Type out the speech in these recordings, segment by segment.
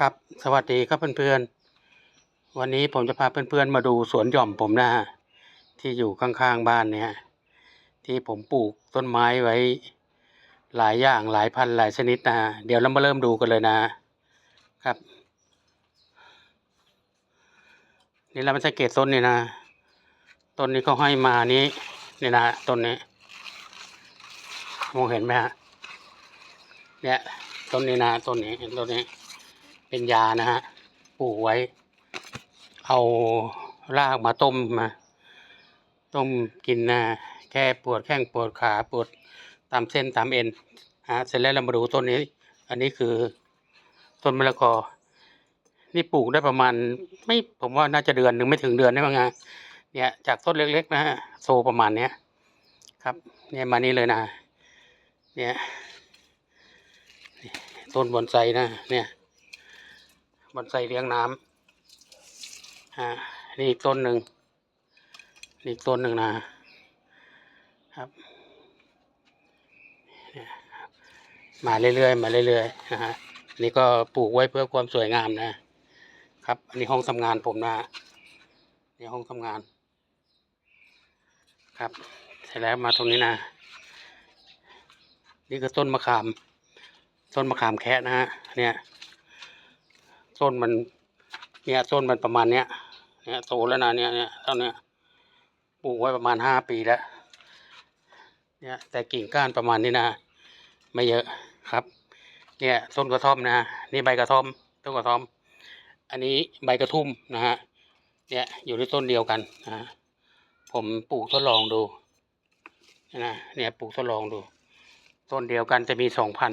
ครับสวัสดีครับเพื่อนๆ วันนี้ผมจะพาเพื่อนๆมาดูสวนหย่อมผมนะฮะที่อยู่ข้างๆบ้านเนี่ยที่ผมปลูกต้นไม้ไว้ หลายอย่างหลายพันหลายชนิดนะฮะเดี๋ยวเรามาเริ่มดูกันเลยนะครับ นี่เราไม่สังเกตต้นนี่นะต้นนี้เขาให้มานี้นี่นะต้นนี้มองเห็นไหมฮะเนี่ยต้นนี้นะต้นนี้ต้นนี้ เป็นยานะฮะปลูกไว้ เอารากมาต้มมา ต้มกินนะแค่ปวดแข้งปวดขาปวดตามเส้นตามเอ็นฮะเสร็จแล้วเรามาดูต้นนี้ อันนี้คือต้นมะละกอ นี่ปลูกได้ประมาณ ไม่ผมว่าน่าจะเดือนหนึ่งไม่ถึงเดือนได้มั้งฮะเนี่ยจากต้นเล็กๆนะฮะโซประมาณเนี้ยครับ เนี่ยมานี่เลยนะ เนี่ยต้นบอนไซนะเนี่ย บอนไซเลี้ยงน้ำอ่านี่อีกต้นหนึ่งนี่อีกต้นหนึ่งนะครับ มาเรื่อยๆมาเรื่อยๆนะฮะนี่ก็ปลูกไว้เพื่อความสวยงามนะครับ อันนี้ห้องทำงานผมนะนี่ห้องทำงาน ครับ เสร็จแล้วมาตรงนี้นะ นี่คือต้นมะขาม ต้นมะขามแคะนะฮะเนี่ย ต้นมันเนี่ยต้นมันประมาณเนี้ยเนี่ยโตแล้วนะเนี่ยเนี่ยเท่าเนี้ยปลูกไว้ประมาณห้าปีแล้วเนี่ยแต่กิ่งก้านประมาณนี้นะไม่เยอะครับ เนี่ยต้นกระท่อมนะนี่ใบกระท่อมต้นกระท่อม อันนี้ใบกระทุ่มนะฮะเนี่ยอยู่ในต้นเดียวกันนะผมปลูกทดลองดูนะเนี่ยปลูกทดลองดู ต้นเดียวกันจะมีสองพัน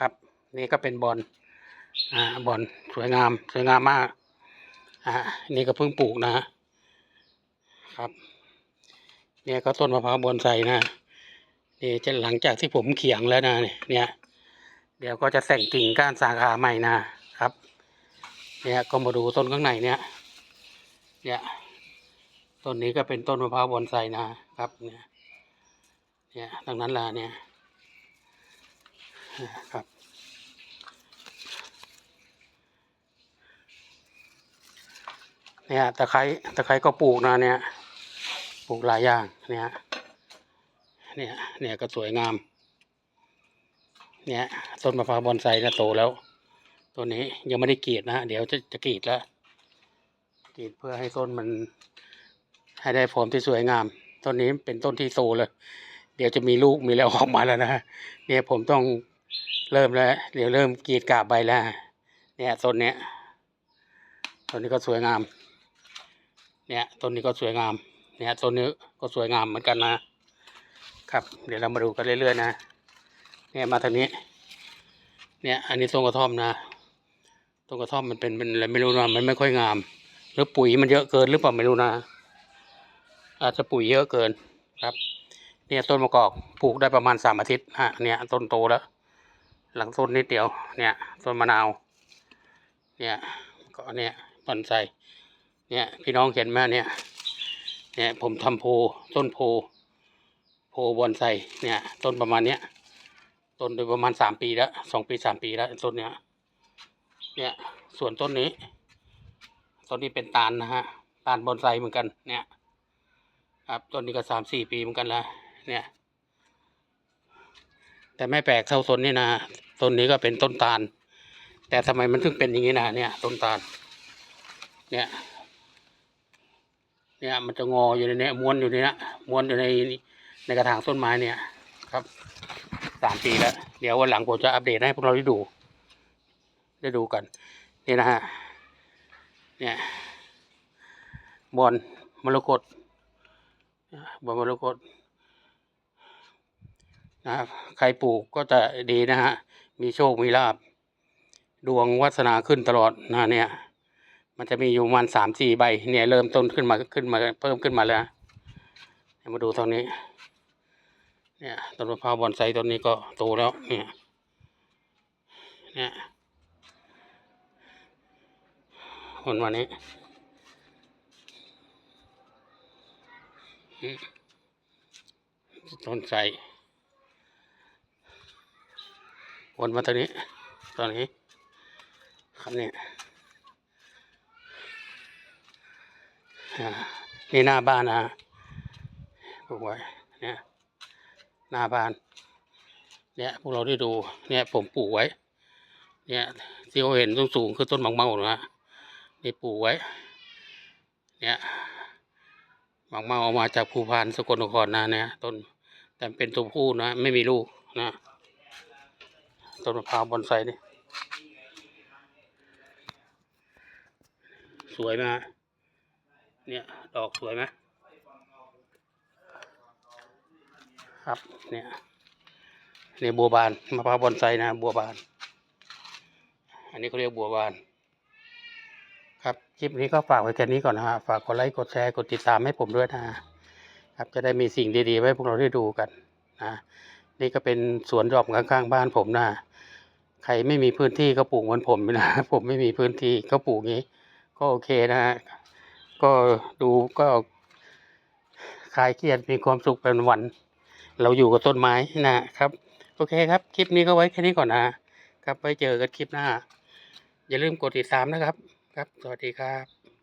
ครับ นี่ก็เป็นบอล อ่าบอลสวยงามสวยงามมากอ่านี่ก็เพิ่งปลูกนะฮะครับ เนี่ยก็ต้นมะพร้าวบอนไซนะนี่จะหลังจากที่ผมเขียงแล้วนะเนี่ย เดี๋ยวก็จะแต่งกิ่งก้านสาขาใหม่นะครับ เนี่ยก็มาดูต้นข้างในเนี่ย เนี่ยต้นนี้ก็เป็นต้นมะพร้าวบอนไซนะครับ เนี่ย เนี่ยดังนั้นล่ะเนี่ย ครับ เนี่ยตะไคร้ตะไคร้ก็ปลูกนะเนี่ยปลูกหลายอย่างเนี่ยเนี่ยเนี่ยก็สวยงาม เนี่ยต้นมะพร้าวบอนไซนะโตแล้ว ตัวนี้ยังไม่ได้กรีดนะเดี๋ยวจะจะกรีดแล้วกรีดเพื่อให้ต้นมันให้ได้ฟอร์มที่สวยงาม ต้นนี้เป็นต้นที่โตเลย เดี๋ยวจะมีลูกมีแล้วออกมาแล้วนะเนี่ยผมต้องเริ่มแล้ว เดี๋ยวเริ่มกรีดกาบใบแล้ว เนี่ยต้นเนี้ยต้นนี้ก็สวยงาม เนี่ยต้นนี้ก็สวยงามเนี่ยต้นนี้ก็สวยงามเหมือนกันนะครับ เดี๋ยวเรามาดูกันเรื่อยๆนะเนี่ยมาทางนี้ เนี่ยอันนี้ต้นกระท่อมนะต้นกระท่อมมันเป็นเป็นอะไรไม่รู้นะมันไม่ค่อยงาม หรือปุ๋ยมันเยอะเกินหรือเปล่าไม่รู้นะอาจจะปุ๋ยเยอะเกินครับ เนี่ยต้นมะกอกปลูกได้ประมาณสามอาทิตย์ฮะเนี่ยต้นโตแล้ว หลังต้นนิดเดียวเนี่ยต้นมะนาว เนี่ยก็เนี่ยบอนไซ เนี่ยพี่น้องเห็นไหมเนี่ย เนี่ยผมทำโพต้นโพ โพบอนไซเนี่ย ต้นประมาณเนี้ยต้นโดยประมาณสามปีแล้วสองปีสามปีแล้วต้นเนี้ยเนี่ยส่วนต้นนี้ต้นนี้เป็นตาลนะฮะตาลบอนไซเหมือนกันเนี่ยครับต้นนี้ก็สามสี่ปีเหมือนกันแล้วเนี่ย แต่ไม่แปลกเท่าต้นนี้นะต้นนี้ก็เป็นต้นตาล แต่ทำไมมันถึงเป็นอย่างนี้นะเนี่ย ต้นตาล เนี่ย เนี่ยมันจะงออยู่ในเนี้ยม้วนอยู่ในนี้ม้วนอยู่ในในกระถางต้นไม้เนี่ยครับสามปีแล้ว เดี๋ยววันหลังผมจะอัปเดตให้พวกเราได้ดู ได้ดูกันนี่นะฮะเนี่ยบอลมรกตบอลมรกตนะครับใครปลูกก็จะดีนะฮะ มีโชค มีลาบ ดวงวัฒนาขึ้นตลอดนะเนี่ย มันจะมีอยู่ประมาณสามสี่ใบเนี่ยเริ่มต้นขึ้นมาขึ้นมาเพิ่มขึ้นมาแล้วมาดูตรงนี้ เนี่ยต้นมะพร้าวบอนไซต้นนี้ก็โตแล้วเนี่ยเนี่ยคนวันนี้ต้นไทรวนมาตรงนี้ ตอนนี้ ครับเนี่ยอ่า นี่หน้าบ้านนะปลูกไว้เนี่ยหน้าบ้าน เนี่ยพวกเราได้ดู เนี่ยผมปลูกไว้ เนี่ยที่เราเห็นสูงๆคือต้นมังเมานะฮะนี่ปลูกไว้ เนี่ยมังเมาเอามาจากภูพานสกลนครนะเนี่ยต้นแต่เป็นตัวผู้นะ ไม่มีลูกนะต้นมะพร้าวบอนไซนี่สวยไหมฮะ เนี่ย ดอกสวยไหมครับเนี่ยเนี่ยบัวบานมะพร้าวบอนไซนะบัวบาน อันนี้เขาเรียกบัวบาน ครับคลิปนี้ก็ฝากไว้แค่นี้ก่อนนะฮะฝากกดไลค์กดแชร์กดติดตามให้ผมด้วยนะฮะครับจะได้มีสิ่งดีๆไว้ให้พวกเราได้ดูกันนะนี่ก็เป็นสวนดอกข้างๆบ้านผมนะใครไม่มีพื้นที่ก็ปลูกเหมือนผมนะผมไม่มีพื้นที่ก็ปลูกงี้ ก็โอเคนะฮะ ก็ดูก็คลายเครียดมีความสุขเป็นวัน เราอยู่กับต้นไม้นะครับ โอเคครับ คลิปนี้ก็ไว้แค่นี้ก่อนนะครับไว้เจอกันคลิปหน้า อย่าลืมกดติดตามนะครับ ครับ สวัสดีครับ